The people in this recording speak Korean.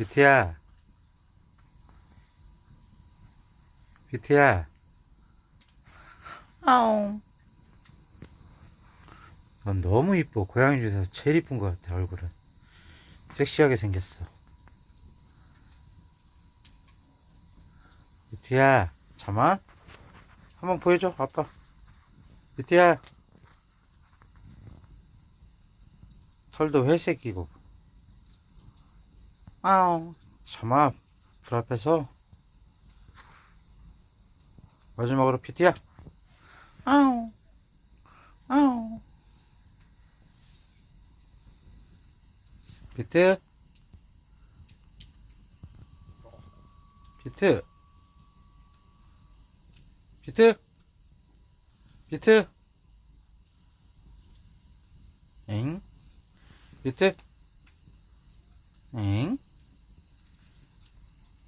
비트야. 비트야. 아웅. 넌 너무 이뻐. 고양이 중에서 제일 이쁜 것 같아, 얼굴은. 섹시하게 생겼어. 비트야, 잠아? 한번 보여줘, 아빠. 비트야. 털도 회색이고. 아우, 잠아. 불 앞에서. 마지막으로 비트야. 아우, 아우. 비트? 비트? 비트? 비트? 엥? 비트? 엥?